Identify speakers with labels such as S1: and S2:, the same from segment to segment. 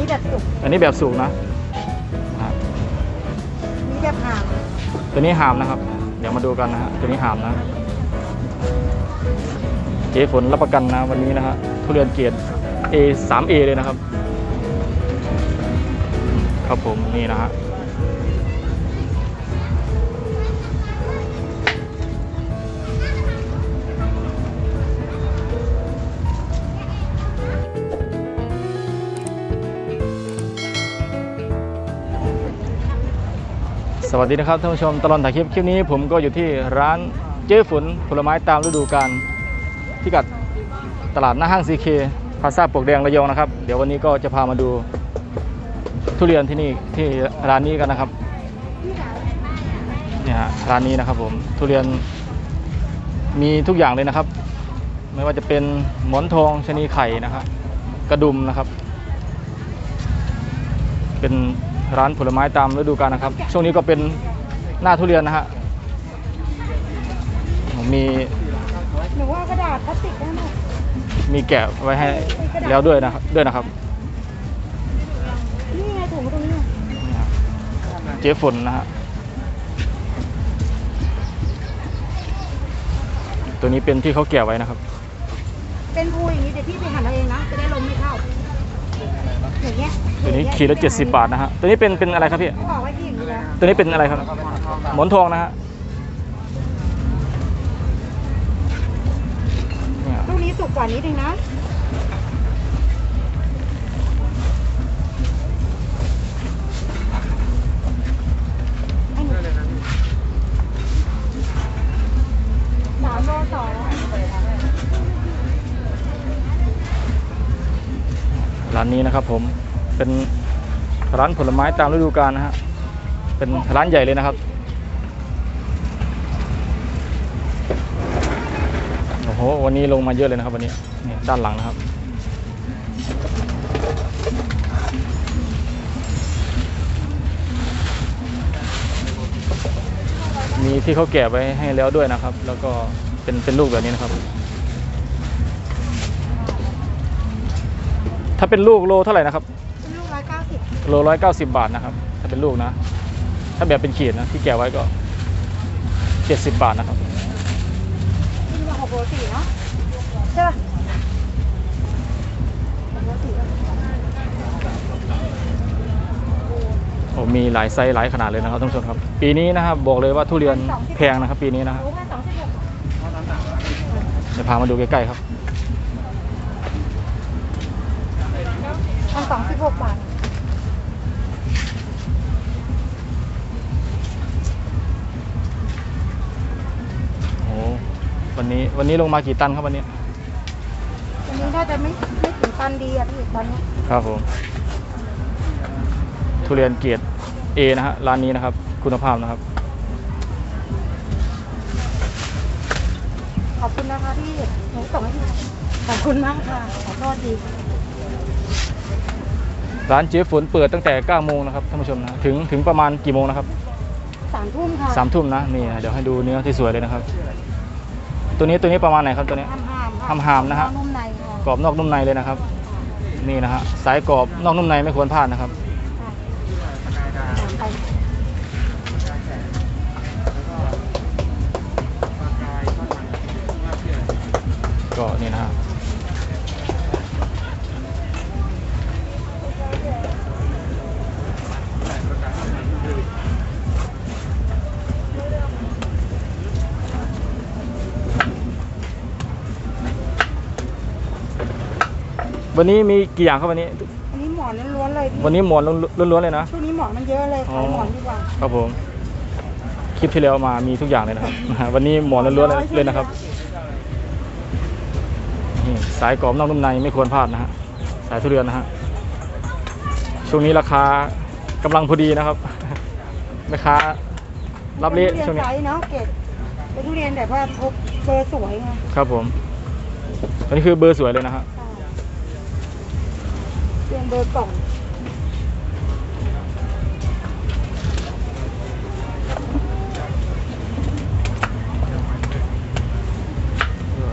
S1: นี้แบบสุก
S2: อันนี้แบบสุกนะอะ
S1: นี่แบบหาม
S2: ตัวนี้หามนะครับ เดี๋ยวมาดูกันนะฮะตัวนี้หามนะเจ๊ฝนรับประกันนะวันนี้นะฮะทุเรียนเกียรติ A 3 A เลยนะครับ ครับผมนี่นะฮะ สวัสดีนะครับท่านผู้ชมตลอดถ่ายคลิปคลิปนี้ผมก็อยู่ที่ร้านเจ๊ฝนผลไม้ตามฤดูกาลพิกัดตลาดหน้าห้างซีเคพาซาปลวกแดงระยองนะครับ เดี๋ยววันนี้ก็จะพามาดูทุเรียนที่นี่ที่ร้านนี้กันนะครับเนี่ยฮะร้านนี้นะครับผมทุเรียนมีทุกอย่างเลยนะครับ ไม่ว่าจะเป็นหมอนทองชนีไข่นะครับกระดุมนะครับ เป็น ร้านผลไม้ตามฤดูกาลนะครับ ช่วงนี้ก็เป็นหน้าทุเรียนนะฮะมี
S1: หนูว่ากระดาษพลาสติกได้ไหม
S2: มีแกะไว้ให้แล้วด้วยนะครับด้วยนะครับ
S1: นี่ไงถุงตรงนี้ไง
S2: เจ๊ฝนนะฮะตัวนี้เป็นที่เขาแกะไว้นะครับ
S1: เป็นภูอย่างนี้เดี๋ยวพี่ไปหั่นเอาเองนะ จะได้ลมไม่เข้า อย่างเงี้ย
S2: ตัวนี้ขีดละ70บาทนะฮะตัวนี้เป็นเป็นอะไรครับพี่
S1: เขาบอกว่าที่อย่างนี้นะ
S2: ตัวนี้เป็นอะไรครับ หมอนทองนะฮะเนี่ย
S1: ลูกนี้สุกกว่านิดนึงนะให้หนูสามโลสอง
S2: ร้านนี้นะครับผม เป็นร้านผลไม้ตามฤดูกาลนะฮะ เป็นร้านใหญ่เลยนะครับ โอ้โห วันนี้ลงมาเยอะเลยนะครับวันนี้นี่ด้านหลังนะครับ มีที่เขาแกะไว้ให้แล้วด้วยนะครับ แล้วก็เป็นเป็นลูกแบบนี้นะครับ ถ้าเป็นลูกโลเท่าไหร่นะครับ โลร้อยเก้าสิบบาทนะครับ ถ้าเป็นลูกนะ ถ้าแบบเป็นขีดนะ ที่แกะไว้ก็เจ็ดสิบบาทนะครับ
S1: นี่มาหกโลสี่เนาะใช่ป่ะหกโลสี่ป่ะ
S2: โอ้มีหลายไซส์หลายขนาดเลยนะครับท่านผู้ชมครับ ปีนี้นะครับบอกเลยว่าทุเรียนแพงนะครับ ปีนี้นะครับ
S1: รู้แค่สองสิบหก
S2: เดี๋ยวพามาดูใกล้ๆครับ
S1: พันสองสิบหกบาท
S2: วันนี้วันนี้ลงมากี่ตันครับวันนี้
S1: อันนี้น่าจะไม่ไม่ถึงตันดีอะพี่ตอนนี้
S2: ครับผมทุเรียนเกียรติ A นะฮะร้านนี้นะครับ คุณภาพนะครับ
S1: ขอบคุณนะคะที่หนูส่งให้พี่ขอบคุณมากค่ะ ขอโทษที
S2: ร้านเจ๊ฝนเปิดตั้งแต่9โมงนะครับท่านผู้ชมนะถึงถึงประมาณกี่โมงนะครับ
S1: สามทุ่มค่ะ
S2: สามทุ่มนะนี่เดี๋ยวให้ดูเนื้อที่สวยเลยนะครับ ตัวนี้ตัวนี้ประมาณไหนครับตัวนี้
S1: ห้ามห้าม
S2: ห้ามห้ามนะฮะ
S1: นุ่มในค่ะ
S2: กรอบนอกนุ่มในเลยนะครับ นี่นะฮะสายกรอบนอกนุ่มในไม่ควรพลาดนะครับ
S1: ไป
S2: ก็นี่นะฮะ วันนี้มีกี่อย่างครับวันนี้
S1: อันนี้หมอนล้วนๆเลยพี่
S2: วันนี้หมอนล้วนๆเลยนะ
S1: ช่วงนี้หมอนมันเยอะเลยขายหมอนดีกว่า
S2: ครับผม คลิปที่แล้วมามีทุกอย่างเลยนะครับ วันนี้หมอนล้วนๆเลยนะครับนี่สายกรอบนอกนุ่มในไม่ควรพลาดนะฮะ สายทุเรียนนะฮะ ช่วงนี้ราคากำลังพอดีนะครับแม่ค้ารับเละ
S1: เป็น
S2: ช่
S1: ทุ
S2: วง
S1: เรีย
S2: นี้
S1: นไซส์เนาะเกรดเป็นทุเรียนแต่ว่าพบเบอร์สวยไง
S2: ครับผม อันนี้คือเบอร์สวยเลยนะฮะ
S1: เรียนเบอร์กล่อง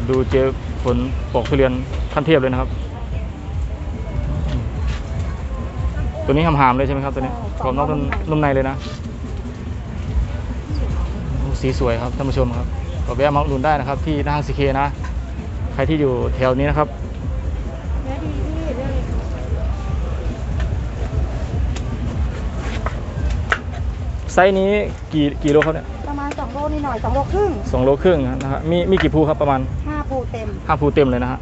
S2: ดูเจฝนปอกทุเรียนขั้นเทียบเลยนะครับ ตัวนี้หามๆเลยใช่ไหมครับตัวนี้
S1: ใช่
S2: กรอบนอกนุ่ม
S1: กรอบนอกนุ่มใน
S2: นุ่มในเลยนะโอ้สีสวยครับท่านผู้ชมครับก็แวะมาอุดหนุนได้นะครับ ที่หน้าห้างซีเคนะ ใครที่อยู่แถวนี้นะครับ
S1: เนื้อดีพี่เรื่องเลย
S2: ไซส์นี้กี่กี่โลครับเนี่ย
S1: ประมาณ2โลนิดหน่อย2โลครึ่ง
S2: สองโลครึ่งนะฮะมีมีกี่ภูครับประมาณ
S1: 5ภูเต็ม
S2: ห้าภูเต็มเลยนะฮะ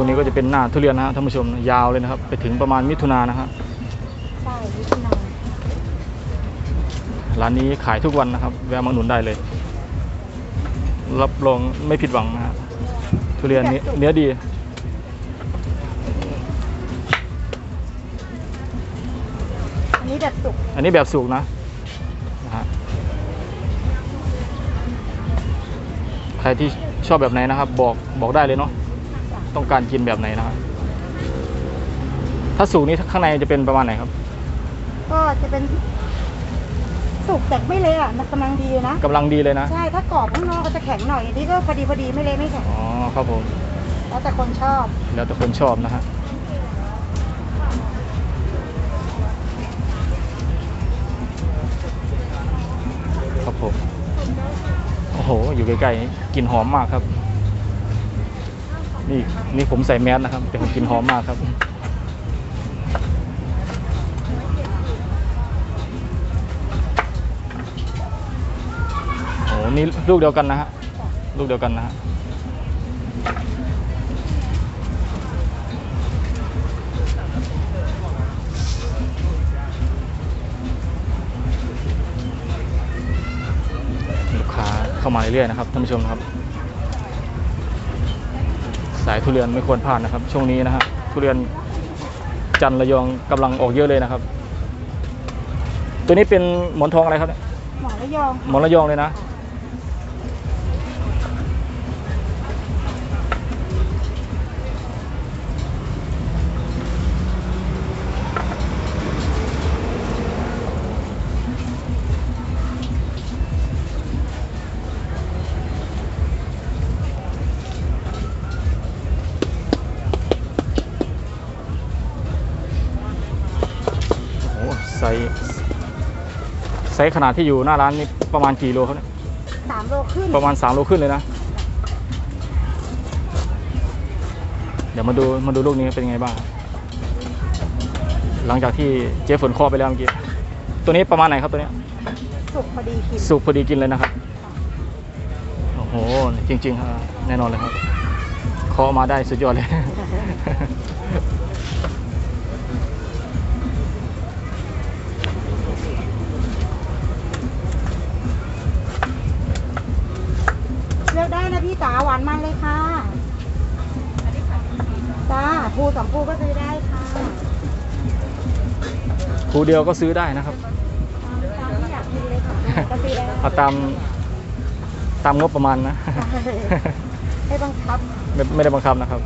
S2: ช่วงนี้ก็จะเป็นหน้าทุเรียนนะฮะท่านผู้ชมยาวเลยนะครับ ไปถึงประมาณมิถุนายนนะฮะ
S1: ใช่นิดหน่อย
S2: ร้านนี้ขายทุกวันนะครับ แวะมาอุดหนุนได้เลย รับรองไม่ผิดหวังนะฮะทุเรียนเนื้อเนื้อดี
S1: อันนี้แบบสุก
S2: อันนี้แบบสุกนะนะฮะใครที่ชอบแบบไหนนะครับ บอกบอกได้เลยเนาะ
S1: จ้ะ
S2: ต้องการกินแบบไหนนะครับ ถ้าสุกนี้ข้างในจะเป็นประมาณไหนครับ
S1: ก็จะเป็นสุกแต่ไม่เละอะมันกำลังดีนะ
S2: กำลังดีเลยนะ
S1: ใช่ถ้ากรอบข้างนอกก็จะแข็งหน่อยอันนี้ก็พอดีพอดีไม่เละไม่แข็ง
S2: อ๋อครับผม
S1: แล้วแต่คนชอบ
S2: แล้วแต่คนชอบนะฮะครับผม โอ้โห อยู่ใกล้ๆกลิ่นหอมมากครับ นี่นี่ผมใส่แมสนะครับ แต่ผมกินหอมมากครับ โอ้โหนี่ลูกเดียวกันนะฮะ ลูกเดียวกันนะฮะลูกค้าเข้ามาเรื่อยๆนะครับท่านผู้ชมครับ สายทุเรียนไม่ควรพลาดนะครับ ช่วงนี้นะฮะทุเรียนจันทร์ระยองกำลังออกเยอะเลยนะครับ ตัวนี้เป็นหมอนทองอะไรครับเนี่ย
S1: หมอระยองค่ะ
S2: หมอนระยองเลยนะ ส์ไซส์ขนาดที่อยู่หน้าร้านนี่ประมาณกี่โลครับเนี่ย
S1: สามโลขึ้น
S2: ประมาณ 3 โลขึ้นเลยนะ เดี๋ยวมาดูมาดูลูกนี้เป็นยังไงบ้าง หลังจากที่เจ๊ฝนเคอไปแล้วเมื่อกี้ ตัวนี้ประมาณไหนครับตัวเนี้ย
S1: สุกพอดีกิน
S2: สุกพอดีกินเลยนะครับ โอ้โห จริงๆครับแน่นอนเลยครับเคอมาได้สุดยอดเลย
S1: จ๋าหวานมันเลยค่ะจ้าภูสองภูก็ซื้อได้ค่ะ
S2: ครูเดียวก็ซื้อได้นะครับ
S1: ตามตามที่อยากกินเลยค่ะก็ซื้อได้
S2: เอาตามตามงบประมาณนะ
S1: ให้บังคับ
S2: ไม่ไม่ได้บังคับนะครับ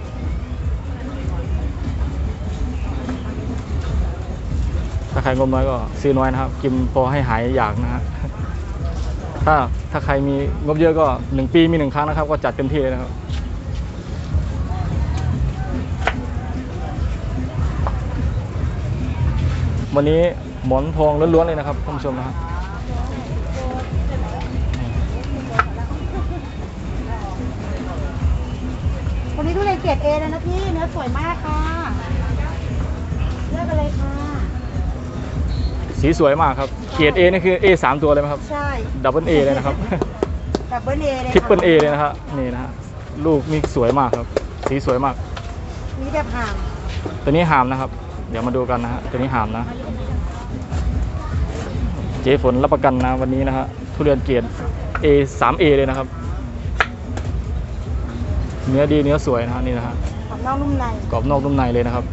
S2: ถ้าใครงบน้อยก็ซื้อน้อยนะครับ กินพอให้หายอยากนะฮะ ถ้าถ้าใครมีงบเยอะก็หนึ่งปีมีหนึ่งครั้งนะครับ ก็จัดเต็มที่เลยนะครับวันนี้หมอนทองล้วนๆเลยนะครับท่านผู้ชมนะครับ
S1: วันนี้ทุเรียนเกรดเอเลยนะพี่เนื้อสวยมากค่ะเลือกกันเลยค่ะ
S2: สีสวยมากครับ เกียรด A นี่คือ A สามตัวเลยไหมครับ
S1: ใช่
S2: ดับเบิล A เลยนะครับ
S1: ดับเบิลเอเลย
S2: ทริปเปิล A เลยนะครับนี่นะฮะลูกนี่สวยมากครับ สีสวยมาก
S1: นี่แบบห่าง
S2: ตัวนี้หามนะครับ เดี๋ยวมาดูกันนะฮะตัวนี้หามนะ เจ๊ฝนรับประกันนะวันนี้นะฮะทุเรียนเกียรด A 3 A เลยนะครับ เนื้อดีเนื้อสวยนะฮะนี่นะฮะ
S1: ของนอกนุ่มใน
S2: กรอบนอกนุ่มในเลยนะครับ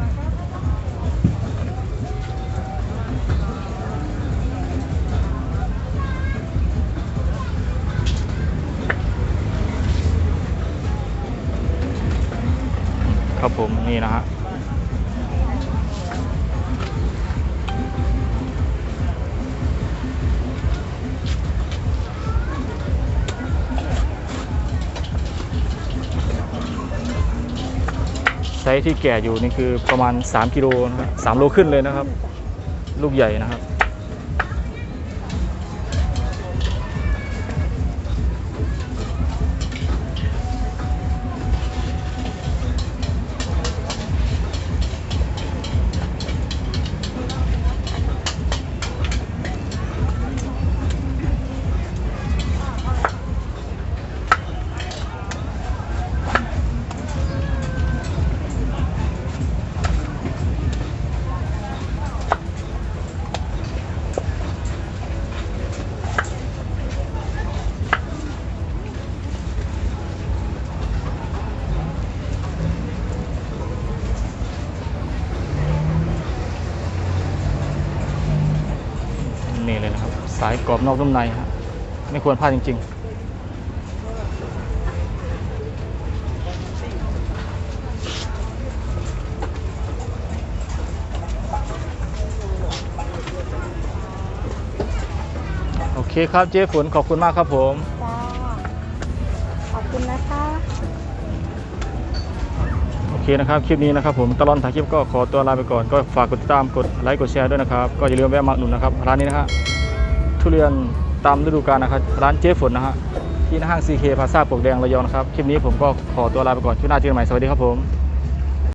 S2: ผมนี่นะฮะไซส์ที่แก่อยู่นี่คือประมาณ 3 กิโลนะครับ3โลขึ้นเลยนะครับ ลูกใหญ่นะครับ สายกรอบนอกนุ่มในฮะไม่ควรพลาดจริง ๆโอเคครับเจ๊ฝนขอบคุณมากครับผม
S1: จ้าขอบคุณนะคะ
S2: โอเคนะครับคลิปนี้นะครับผมตลอดถ่ายคลิปก็ขอตัวลาไปก่อนก็ฝากกดติดตามกดไลค์กดแชร์ด้วยนะครับ ก็อย่าลืมแวะมาอุดหนุนนะครับร้านนี้นะฮะ ทุเรียนตามฤดูกาลนะครับ ร้านเจ๊ฝนนะฮะที่ห้าง CK พาซาปลวกแดงระยองนะครับ คลิปนี้ผมก็ขอตัวลาไปก่อนคลิปหน้าเจอกันใหม่ สวัสดีครับผม